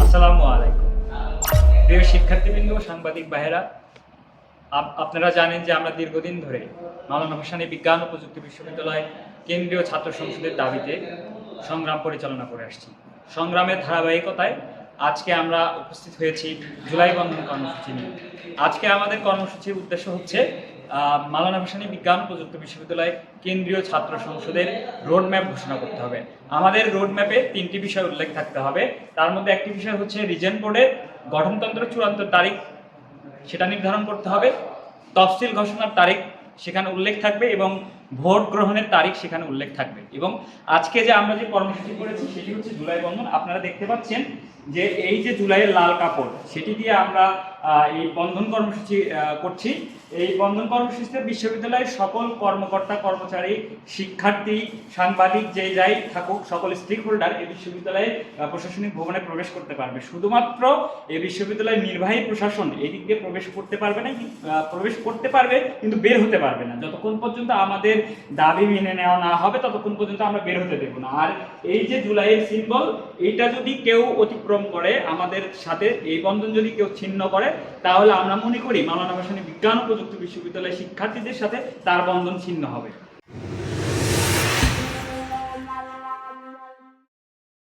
আসসালামু আলাইকুম। প্রিয় শিক্ষার্থীবৃন্দ, সাংবাদিক ভাইয়েরা আপনারা জানেন যে আমরা দীর্ঘদিন ধরে মাওলানা ভাসানী বিজ্ঞান ও প্রযুক্তি বিশ্ববিদ্যালয় কেন্দ্রীয় ছাত্র সংসদের দাবিতে সংগ্রাম পরিচালনা করে আসছি। সংগ্রামের ধারাবাহিকতায় আজকে আমরা উপস্থিত হয়েছি জুলাই বন্ধন কর্মসূচি নিয়ে। আজকে আমাদের কর্মসূচির উদ্দেশ্য হচ্ছে আহ, মাওলানা ভাসানী বিজ্ঞান প্রযুক্তি বিশ্ববিদ্যালয় কেন্দ্রীয় ছাত্র সংসদের রোড ম্যাপ ঘোষণা করতে হবে। আমাদের রোড ম্যাপে তিনটি বিষয় উল্লেখ থাকতে হবে। তার মধ্যে একটি বিষয় হচ্ছে রিজেন বোর্ডের গঠনতন্ত্র চূড়ান্ত তারিখ সেটা নির্ধারণ করতে হবে। তফসিল ঘোষণার তারিখ সেখানে উল্লেখ থাকবে এবং ভোট গ্রহণের তারিখ সেখানে উল্লেখ থাকবে। এবং আজকে যে আমরা যে কর্মসূচি করেছি সেটি হচ্ছে জুলাই বন্ধন। আপনারা দেখতে পাচ্ছেন যে এই যে জুলাইয়ের লাল কাপড়, সেটি দিয়ে আমরা এই বন্ধন কর্মসূচি করছি। এই বন্ধন কর্মসূচিতে বিশ্ববিদ্যালয়ের সকল কর্মকর্তা, কর্মচারী, শিক্ষার্থী, সাংবাদিক, যে যাই থাকুক, সকল স্টেক হোল্ডার এই বিশ্ববিদ্যালয়ে প্রশাসনিক ভবনে প্রবেশ করতে পারবে। শুধুমাত্র এই বিশ্ববিদ্যালয়ের নির্বাহী প্রশাসন এই দিক দিয়ে প্রবেশ করতে পারবে না প্রবেশ করতে পারবে, কিন্তু বের হতে পারবে না। যতক্ষণ পর্যন্ত আমাদের দাবি মেনে নেওয়া না হবে, ততক্ষণ পর্যন্ত আমরা বের হতে দেবো না। আর এই যে জুলাইয়ের সিম্বল এইটা যদি কেউ অতিক্রম করে আমাদের সাথে, এই বন্ধন যদি কেউ ছিন্ন করে, তাহলে আমরা মনে করি মাওলানা ভাসানী বিজ্ঞান ও প্রযুক্তি বিশ্ববিদ্যালয়ের শিক্ষার্থীদের সাথে তার বন্ধন ছিন্ন হবে।